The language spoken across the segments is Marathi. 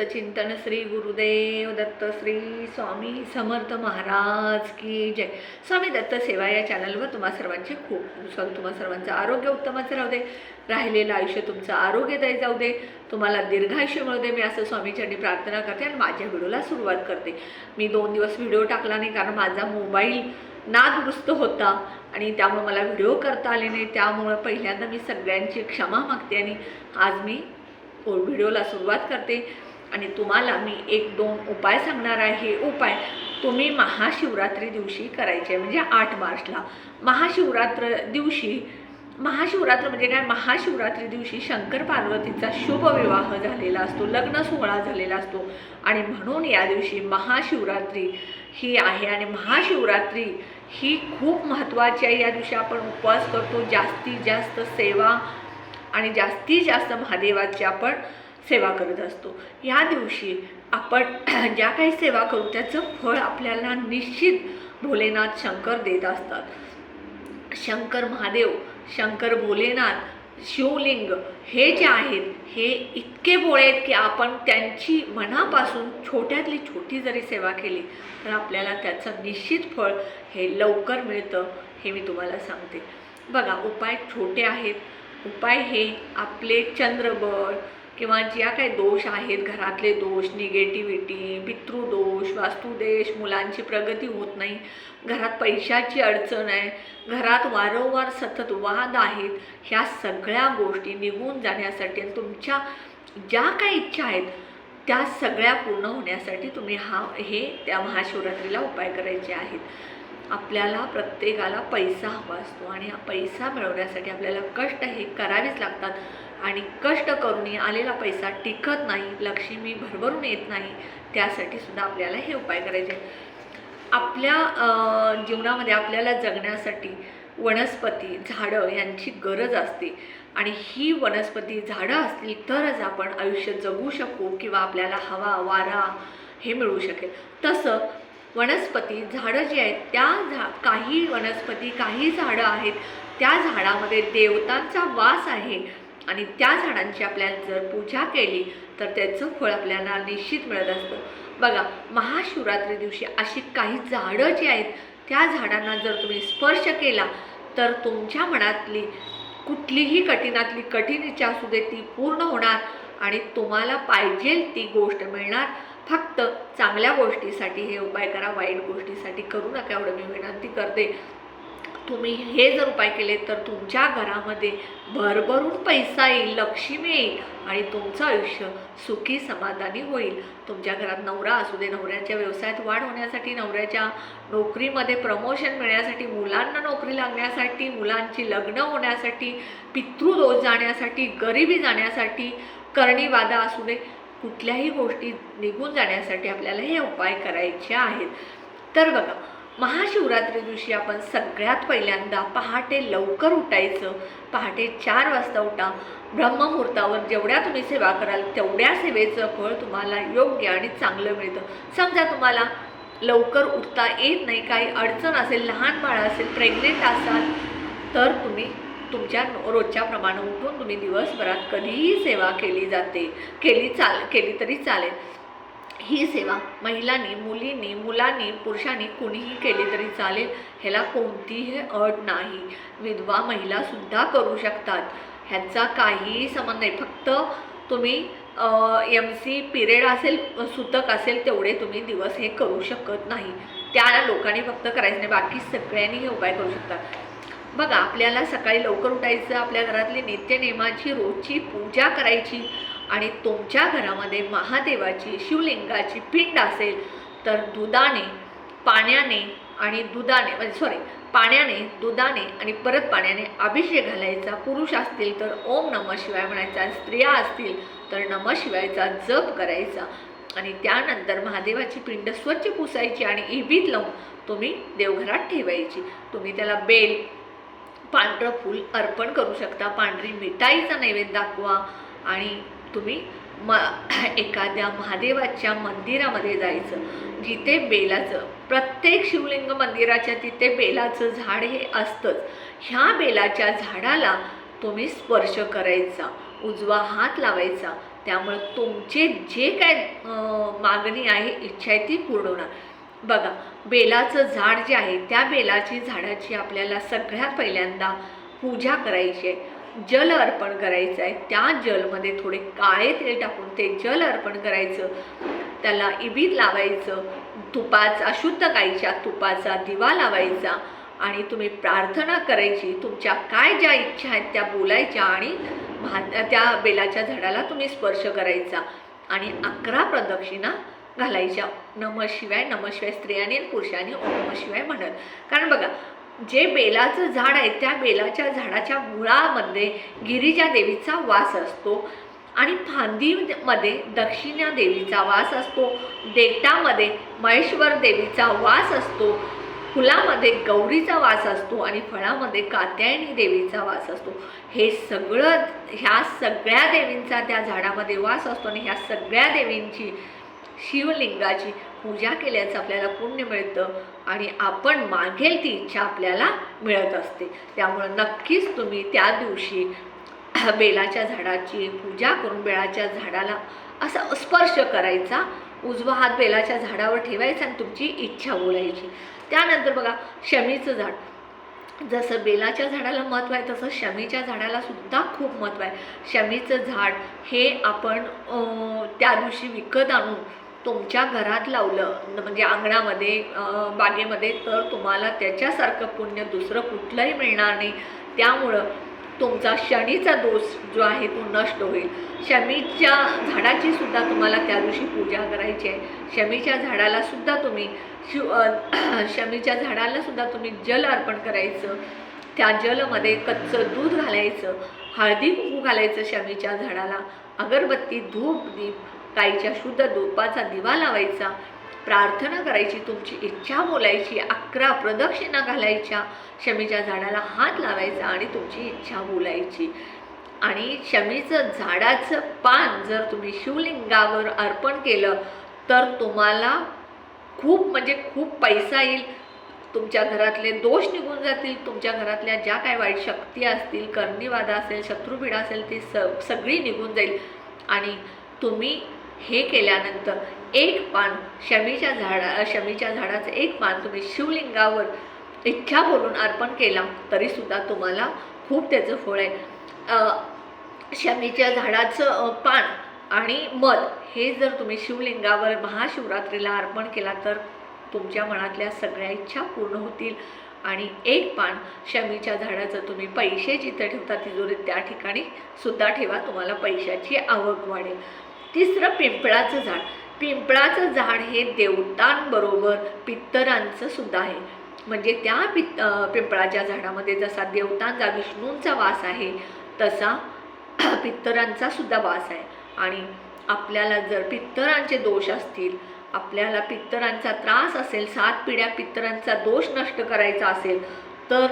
चिंतन श्री गुरुदेव दत्त श्री स्वामी समर्थ महाराज की जय. स्वामी दत्त सेवा या चॅनलवर तुम्हा सर्वांचे खूप खूप स्वागत तुम्हा सर्वांचं आरोग्य उत्तमच राहू दे. राहिलेलं आयुष्य तुमचं आरोग्यदायी जाऊ दे. तुम्हाला दीर्घायुष्य मिळू दे. मी असं स्वामीच्यांनी प्रार्थना करते आणि माझ्या व्हिडिओला सुरुवात करते. मी दोन दिवस व्हिडिओ टाकला नाही कारण माझा मोबाईल नादुरुस्त होता आणि त्यामुळे मला व्हिडिओ करता आले नाही. त्यामुळं पहिल्यांदा मी सगळ्यांची क्षमा मागते आणि आज मी व्हिडिओला सुरुवात करते. आणि तुम्हाला मी एक दोन उपाय सांगणार आहे. हे उपाय तुम्ही महाशिवरात्री दिवशी करायचे म्हणजे आठ मार्चला. महाशिवरात्र दिवशी महाशिवरात्र म्हणजे काय? महाशिवरात्री दिवशी शंकर पार्वतीचा शुभ विवाह झालेला असतो लग्न सोहळा झालेला असतो. आणि म्हणून या दिवशी महाशिवरात्री ही आहे. आणि महाशिवरात्री ही खूप महत्त्वाची आहे. या दिवशी आपण उपवास करतो. जास्तीत जास्त सेवा आणि जास्तीत जास्त महादेवाची आपण सेवा करत असतो. या दिवशी आपण ज्या काही सेवा करू त्याचं फळ आपल्याला निश्चित भोलेनाथ शंकर देत असतात. शंकर महादेव शंकर भोलेनाथ शिवलिंग हे जे आहेत हे इतके भोळे आहेत की आपण त्यांची मनापासून छोट्यातली छोटी जरी सेवा केली तर आपल्याला त्याचं निश्चित फळ हे लवकर मिळतं हे मी तुम्हाला सांगते. बघा उपाय छोटे आहेत. उपाय हे आपले चंद्रबळ किंवा ज्या काही दोष आहेत घरातले दोष निगेटिव्हिटी पितृदोष वास्तुदेश मुलांची प्रगती होत नाही घरात पैशाची अडचण आहे घरात वारंवार सतत वाद आहेत ह्या सगळ्या गोष्टी निघून जाण्यासाठी आणि तुमच्या ज्या काही इच्छा आहेत त्या सगळ्या पूर्ण होण्यासाठी तुम्ही हा हे त्या महाशिवरात्रीला उपाय करायचे आहेत. आपल्याला प्रत्येकाला पैसा हवा असतो आणि हा पैसा मिळवण्यासाठी आपल्याला कष्ट हे करावेच लागतात. आणि कष्ट करून आलेला पैसा टिकत नाही लक्ष्मी भरभरून येत नाही त्यासाठी सुद्धा आपल्याला हे उपाय करायचे. आपल्या जीवनामध्ये आपल्याला जगण्यासाठी वनस्पती झाडं यांची गरज असते. आणि ही वनस्पती झाडं असतील तरच आपण आयुष्य जगू शकू किंवा आपल्याला हवा वारा हे मिळू शकेल. तसं वनस्पती झाडं जी आहेत त्या झा काही वनस्पती काही झाडं आहेत त्या झाडामध्ये देवतांचा वास आहे. आणि त्या झाडांची आपल्याला जर पूजा केली तर त्याचं फळ आपल्याला निश्चित मिळत असतं. बघा महाशिवरात्री दिवशी अशी काही झाडं जी आहेत त्या झाडांना जर तुम्ही स्पर्श केला तर तुमच्या मनातली कुठलीही कठीणातली कठीण इच्छा असू दे ती पूर्ण होणार आणि तुम्हाला पाहिजे ती गोष्ट मिळणार. फक्त चांगल्या गोष्टीसाठी हे उपाय करा वाईट गोष्टीसाठी करू नका एवढं मी विनंती करते. तुम्ही हे जर उपाय केले तर तुमच्या घरामध्ये भरभरून पैसा येईल लक्ष्मी येईल आणि तुमचं आयुष्य सुखी समाधानी होईल. तुमच्या घरात नवरा असू दे नवऱ्याच्या व्यवसायात वाढ होण्यासाठी नवऱ्याच्या नोकरीमध्ये प्रमोशन मिळण्यासाठी मुलांना नोकरी लागण्यासाठी मुलांची लग्न होण्यासाठी पितृदोष जाण्यासाठी गरिबी जाण्यासाठी करणीवादा असू दे कुठल्याही गोष्टी निघून जाण्यासाठी आपल्याला हे उपाय करायचे आहेत. तर बघा महाशिवरात्री दिवशी आपण सगळ्यात पहिल्यांदा पहाटे लवकर उठायचं. पहाटे चार वाजता उठा. ब्रह्ममुहूर्तावर जेवढ्या तुम्ही सेवा कराल तेवढ्या सेवेचं फळ तुम्हाला योग्य आणि चांगलं मिळतं. समजा तुम्हाला लवकर उठता येत नाही काही अडचण असेल लहान बाळ असेल प्रेग्नेंट असाल तर तुम्ही तुमच्या रोजच्याप्रमाणे उठून तुम्ही दिवसभरात कधीही सेवा केली जाते. केली चाल केली तरी चालेल. ही सेवा महिलांनी मुलींनी मुलांनी पुरुषांनी कुणीही केली तरी चालेल ह्याला कोणतीही अट नाही. विधवा महिलासुद्धा करू शकतात. ह्याचा काहीही संबंध नाही. फक्त तुम्ही एम सी पिरियड असेल सुतक असेल तेवढे तुम्ही दिवस हे करू शकत नाही. त्या लोकांनी फक्त करायचं नाही. बाकी सगळ्यांनी हे उपाय करू शकतात. बघा आपल्याला सकाळी लवकर उठायचं आपल्या घरातली नित्यनेमाची रोजची पूजा करायची आणि तुमच्या घरामध्ये महादेवाची शिवलिंगाची पिंड असेल तर दुधाने पाण्याने आणि दुधाने म्हणजे सॉरी पाण्याने दुधाने आणि परत पाण्याने अभिषेक घालायचा. पुरुष असतील तर ओम नम शिवाय म्हणायचा. स्त्रिया असतील तर नम शिवायचा. जप करायचा. आणि त्यानंतर महादेवाची पिंड स्वच्छ पुसायची आणि इबीत लावून तुम्ही देवघरात ठेवायची. तुम्ही त्याला बेल पांढरं फूल अर्पण करू शकता. पांढरी मिठाईचा नैवेद्य दाखवा. आणि तुम्ही म एखाद्या महादेवाच्या मंदिरामध्ये जायचं जिथे बेलाचं प्रत्येक शिवलिंग मंदिराच्या तिथे बेलाचं झाड हे असतंच. ह्या बेलाच्या झाडाला तुम्ही स्पर्श करायचा उजवा हात लावायचा. त्यामुळे तुमचे जे काय मागणी आहे इच्छा आहे ती पूर्ण होणार. बघा बेलाचं झाड जे आहे त्या बेलाची झाडाची आपल्याला सगळ्यात पहिल्यांदा पूजा करायची आहे. जल अर्पण करायचं आहे. त्या जलमध्ये थोडे काळे तेल टाकून ते जल अर्पण करायचं. त्याला इबीत लावायचं. तुपाचा अशुद्ध गाईच्या तुपाचा दिवा लावायचा. आणि तुम्ही प्रार्थना करायची. तुमच्या काय ज्या इच्छा आहेत त्या बोलायच्या आणि त्या बेलाच्या झाडाला तुम्ही स्पर्श करायचा. आणि अकरा प्रदक्षिणा घालायच्या. नम शिवाय नम शिवाय स्त्रियांनी आणि पुरुषांनी ओम नम शिवाय म्हणत. कारण बघा जे बेलाचं झाड आहे त्या बेलाच्या झाडाच्या मुळामध्ये गिरिजा देवीचा वास असतो आणि फांदीमध्ये दक्षिणा देवीचा वास असतो देठामध्ये महेश्वर देवीचा वास असतो फुलामध्ये गौरीचा वास असतो आणि फळामध्ये कात्यायनी देवीचा वास असतो. हे सगळं ह्या सगळ्या देवींचा त्या झाडामध्ये वास असतो आणि ह्या सगळ्या देवींची शिवलिंगाची पूजा केल्याचं आपल्याला पुण्य मिळतं आणि आपण मागेल ती इच्छा आपल्याला मिळत असते. त्यामुळं नक्कीच तुम्ही त्या दिवशी बेलाच्या झाडाची पूजा करून बेलाच्या झाडाला असा स्पर्श करायचा. उजवा हात बेलाच्या झाडावर ठेवायचा आणि तुमची इच्छा बोलायची त्यानंतर बघा शमीचं झाड. जसं बेलाच्या झाडाला महत्त्व आहे तसं शमीच्या झाडाला सुद्धा खूप महत्त्व आहे. शमीचं झाड हे आपण त्या दिवशी विकत आणून तुमच्या घरात लावलं न- म्हणजे अंगणामध्ये बागेमध्ये तर तुम्हाला त्याच्यासारखं पुण्य दुसरं कुठलंही मिळणार नाही. त्यामुळं तुमचा शनीचा दोष जो आहे तो नष्ट होईल. शमीच्या झाडाची सुद्धा तुम्हाला त्या दिवशी पूजा करायची आहे. शमीच्या झाडाला सुद्धा तुम्ही शिव शमीच्या झाडाला सुद्धा तुम्ही जल अर्पण करायचं. त्या जलमध्ये कच्चं दूध घालायचं. हळदी कुंकू घालायचं शमीच्या झाडाला. अगरबत्ती धूप दीप गाईच्या शुद्ध दोपाचा दिवा लावायचा प्रार्थना करायची तुमची इच्छा बोलायची अकरा प्रदक्षिणा घालायच्या शमीच्या झाडाला हात लावायचा आणि तुमची इच्छा बोलायची. आणि शमीचं झाडाचं पान जर तुम्ही शिवलिंगावर अर्पण केलं तर तुम्हाला खूप म्हणजे खूप पैसा येईल. तुमच्या घरातले दोष निघून जातील. तुमच्या घरातल्या ज्या काय वाईट शक्ती असतील कर्णीवादा असेल शत्रुपीडा असेल ती स सगळी निघून जाईल. आणि तुम्ही हे केल्यानंतर एक पान शमीच्या झाडा शमीच्या झाडाचं एक पान तुम्ही शिवलिंगावर इच्छा बोलून अर्पण केला तरीसुद्धा तुम्हाला खूप त्याचं फळ आहे. शमीच्या झाडाचं पान आणि मध हे जर तुम्ही शिवलिंगावर महाशिवरात्रीला अर्पण केला तर तुमच्या मनातल्या सगळ्या इच्छा पूर्ण होतील. आणि एक पान शमीच्या झाडाचं तुम्ही पैसे जिथं ठेवता तिजोरीत त्या ठिकाणी सुद्धा ठेवा तुम्हाला पैशाची आवक वाढेल. तिसरं पिंपळाचं झाड. पिंपळाचं झाड हे देवतांबरोबर पित्तरांचं सुद्धा आहे. म्हणजे त्या पित्त पिंपळाच्या झाडामध्ये जसा देवतांचा विष्णूंचा वास आहे तसा पित्तरांचा सुद्धा वास आहे. आणि आपल्याला जर पित्तरांचे दोष असतील आपल्याला पित्तरांचा त्रास असेल सात पिढ्या पित्तरांचा दोष नष्ट करायचा असेल तर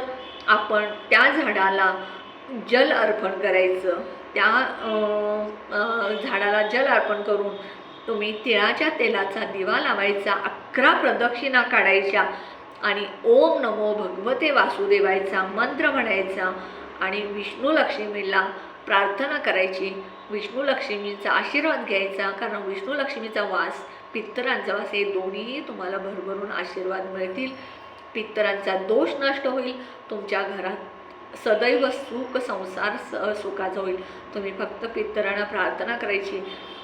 आपण त्या झाडाला जल अर्पण करायचं. त्या झाडाला जल अर्पण करून तुम्ही तिळाच्या तेलाचा दिवा लावायचा अकरा प्रदक्षिणा काढायच्या आणि ओम नमो भगवते वासुदेवायचा मंत्र म्हणायचा आणि विष्णू लक्ष्मीला प्रार्थना करायची. विष्णू लक्ष्मीचा आशीर्वाद घ्यायचा कारण विष्णू लक्ष्मीचा वास पित्तरांचा वास हे दोन्हीही तुम्हाला भरभरून आशीर्वाद मिळतील. पित्तरांचा दोष नष्ट होईल. तुमच्या घरात सदैव सुख संसार स सुखाचा होईल. तुम्ही फक्त पितरांना प्रार्थना करायची.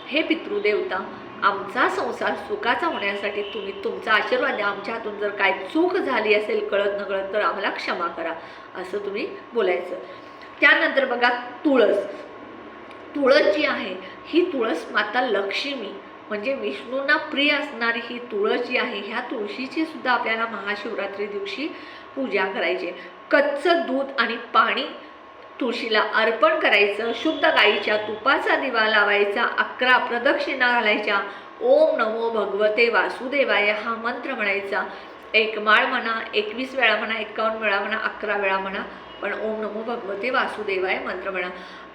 हे पितृदेवता आमचा संसार सुखाचा होण्यासाठी तुम्ही तुमचा आशीर्वाद द्या आमच्या हातून जर काय चूक झाली असेल कळत नकळत तर आम्हाला क्षमा करा असं तुम्ही बोलायचं. त्यानंतर बघा तुळस. तुळस जी आहे ही तुळस माता लक्ष्मी. म्हणजे विष्णूंना प्रिय असणारी ही तुळस जी आहे. ह्या तुळशीची सुद्धा आपल्याला महाशिवरात्री दिवशी पूजा करायची. कच्चं दूध आणि पाणी तुळशीला अर्पण करायचं. शुद्ध गाईच्या तुपाचा दिवा लावायचा. अकरा प्रदक्षिणा घालायच्या. ओम नमो भगवते वासुदेवाय हा मंत्र म्हणायचा. एक माळ म्हणा एकवीस वेळा म्हणा एकावन्न वेळा म्हणा अकरा वेळा म्हणा पण ओम नमो भगवते वासुदेवाय मंत्र म्हणा.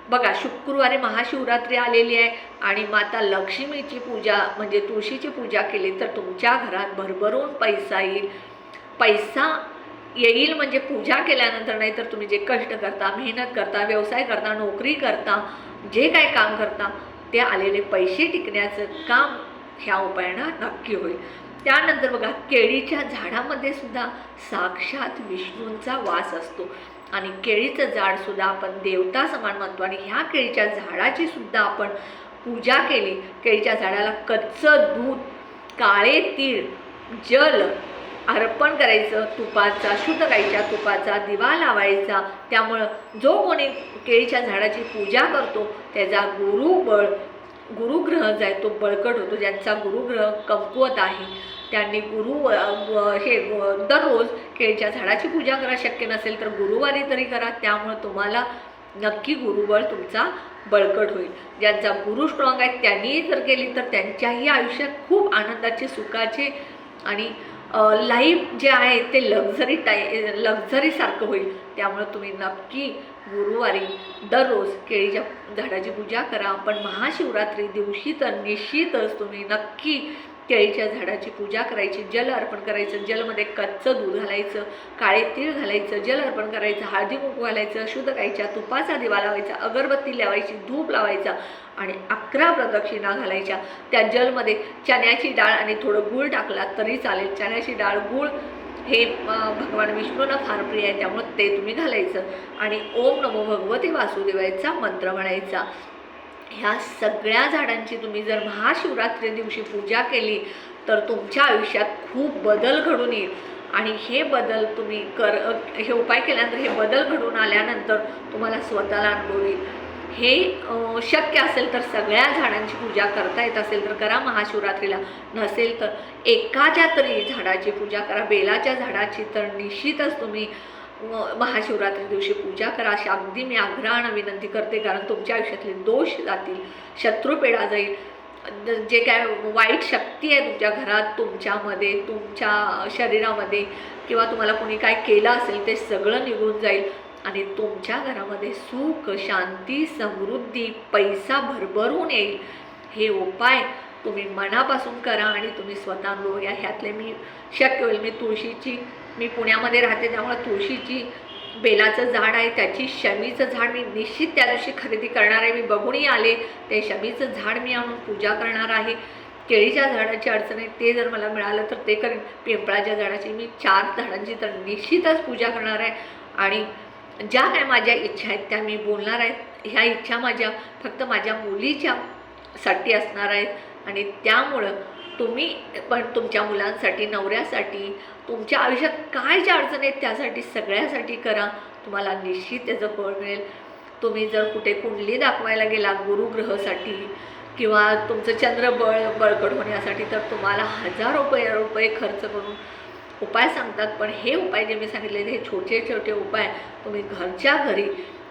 बघा शुक्रवारी महाशिवरात्री आलेली आहे आणि माता लक्ष्मीची पूजा म्हणजे तुळशीची पूजा केली तर तुमच्या घरात भरभरून पैसा येईल. पैसा येईल म्हणजे पूजा केल्यानंतर नाही तर तुम्ही जे कष्ट करता मेहनत करता व्यवसाय करता नोकरी करता जे काय काम करता ते आलेले पैसे टिकण्याचं काम ह्या उपायानं नक्की होईल. त्यानंतर बघा केळीच्या झाडामध्ये सुद्धा साक्षात विष्णूंचा वास असतो. आणि केळीचं झाडसुद्धा आपण देवता समान मानतो आणि ह्या केळीच्या झाडाची सुद्धा आपण पूजा केली. केळीच्या झाडाला कच्चं दूध काळे तीळ जल अर्पण करायचं तुपाचा शुद्ध गाईच्या तुपाचा दिवा लावायचा. त्यामुळं जो कोणी केळीच्या झाडाची पूजा करतो त्याचा गुरुबळ गुरुग्रह जो आहे तो बळकट होतो ज्यांचा गुरुग्रह कमकुवत आहे त्यांनी गुरु व- हे दररोज केळीच्या झाडाची पूजा करा शक्य नसेल तर गुरुवारी तरी करा त्यामुळं तुम्हाला नक्की गुरुबळ तुमचा बळकट होईल. ज्यांचा गुरु स्ट्रॉंग आहे त्यांनी जर केली तर त्यांच्याही आयुष्यात खूप आनंदाचे सुखाचे आणि लाईफ जे आहे ते लक्झरी टाई लक्झरीसारखं होईल. त्यामुळं तुम्ही नक्की गुरुवारी दररोज केळीच्या झाडाची पूजा करा. पण महाशिवरात्री दिवशी तर निश्चितच तुम्ही नक्की केळीच्या झाडाची पूजा करायची. जल अर्पण करायचं. जलमध्ये कच्चं दूध घालायचं. काळे तीळ घालायचं. जल अर्पण करायचं. हळदी कुंकू घालायचं. शुद्ध गाईच्या तुपाचा दिवा लावायचा. अगरबत्ती लावायची. धूप लावायचा. आणि अकरा प्रदक्षिणा घालायच्या. त्या जलमध्ये चण्याची डाळ आणि थोडं गूळ टाकला तरी चालेल. चण्याची डाळ गूळ हे भगवान विष्णूला फार प्रिय आहे त्यामुळे ते तुम्ही घालायचं. आणि ओम नमो भगवते वासुदेवायचा मंत्र म्हणायचा. ह्या सगळ्या झाडांची तुम्ही जर महाशिवरात्री दिवशी पूजा केली तर तुमच्या आयुष्यात खूप बदल घडून येईल. आणि हे बदल तुम्ही कर हे उपाय केल्यानंतर हे बदल घडून आल्यानंतर तुम्हाला स्वतःला अनुभव येईल. हे शक्य असेल तर सगळ्या झाडांची पूजा करता येत असेल तर करा महाशिवरात्रीला नसेल तर एकाच्या तरी झाडाची पूजा करा. बेलाच्या झाडाची तर निश्चितच तुम्ही महाशिवरात्री दिवशी पूजा करा. अशी अगदी मी आग्रहानं विनंती करते कारण तुमच्या आयुष्यातले दोष जातील शत्रुपेढा जाईल. जे काय वाईट शक्ती आहे तुमच्या घरात तुमच्यामध्ये तुमच्या शरीरामध्ये किंवा तुम्हाला कोणी काय केलं असेल ते सगळं निघून जाईल. आणि तुमच्या घरामध्ये सुख शांती समृद्धी पैसा भरभरून येईल. हे उपाय तुम्ही मनापासून करा आणि तुम्ही स्वतः अनुभव घ्या. ह्यातले मी शक्य होईल. मी तुळशीची मी पुण्यामध्ये राहते त्यामुळे तुळशीची बेलाचं झाड आहे त्याची शमीचं झाड मी निश्चित त्या दिवशी खरेदी करणार आहे. मी बघूनही आले ते शमीचं झाड मी आणून पूजा करणार आहे. केळीच्या झाडाची अडचण आहे ते जर मला मिळालं तर ते करेन. पिंपळाच्या झाडाची मी चार झाडांची तर निश्चितच पूजा करणार आहे. आणि ज्या काय माझ्या इच्छा आहेत त्या मी बोलणार आहेत. ह्या इच्छा माझ्या फक्त माझ्या मुलीच्या साठी असणार आहेत. आणि त्यामुळं तुम्ही पण तुमच्या मुलांसाठी नवऱ्यासाठी तुमच्या आयुष्यात काय ज्या अडचणी आहेत त्यासाठी सगळ्यासाठी करा. तुम्हाला निश्चित त्याचं फळ मिळेल. तुम्ही जर कुठे कुंडली दाखवायला गेला गुरुग्रहासाठी किंवा तुमचं चंद्र बळ बळकट होण्यासाठी तर तुम्हाला हजार रुपये रुपये खर्च करून उपाय सांगतात पण हे उपाय जे मी सांगितले हे छोटे छोटे उपाय तुम्ही घरच्या घरी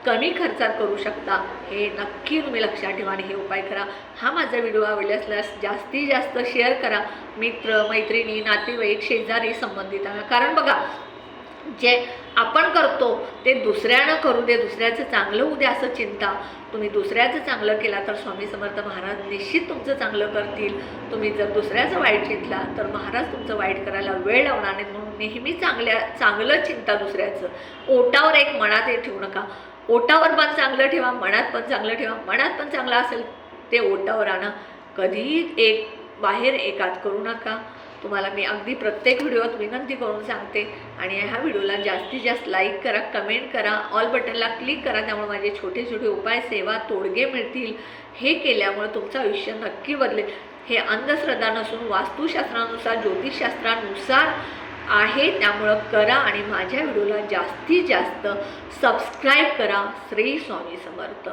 कमी खर्चात करू शकता. हे नक्की तुम्ही लक्षात ठेवा आणि हे उपाय करा. हा माझा व्हिडिओ आवडला असल्यास जास्तीत जास्त शेअर करा. मित्र मैत्रिणी नातेवाईक शेजारी संबंधितांना. कारण बघा जे आपण करतो ते दुसऱ्यानं करू दे दुसऱ्याचं चांगलं होऊ दे असं चिंता. तुम्ही दुसऱ्याचं चांगलं केला तर स्वामी समर्थ महाराज निश्चित तुमचं चांगलं करतील. तुम्ही जर दुसऱ्याचं वाईट चिंतला तर महाराज तुमचं वाईट करायला वेळ लावणार नाही म्हणून नेहमी चांगल्या चांगलं चिंता दुसऱ्याचं. ओटावर एक मनात हे ठेवू नका. ओटावर पण चांगलं ठेवा मनात पण चांगलं ठेवा. मनात पण चांगलं असेल ते ओटावर आणा. कधीही एक बाहेर एकात करू नका. तुम्हाला मी अगदी प्रत्येक व्हिडिओत विनंती करून सांगते. आणि ह्या व्हिडिओला जास्तीत जास्त लाईक करा कमेंट करा ऑल बटनला क्लिक करा त्यामुळे माझे छोटे छोटे उपाय सेवा तोडगे मिळतील. हे केल्यामुळे तुमचं आयुष्य नक्की बदलेल. हे अंधश्रद्धा नसून वास्तुशास्त्रानुसार ज्योतिषशास्त्रानुसार आहे त्यामुळं करा आणि माझ्या व्हिडिओला जास्तीत जास्त सबस्क्राईब करा. श्री स्वामी समर्थ.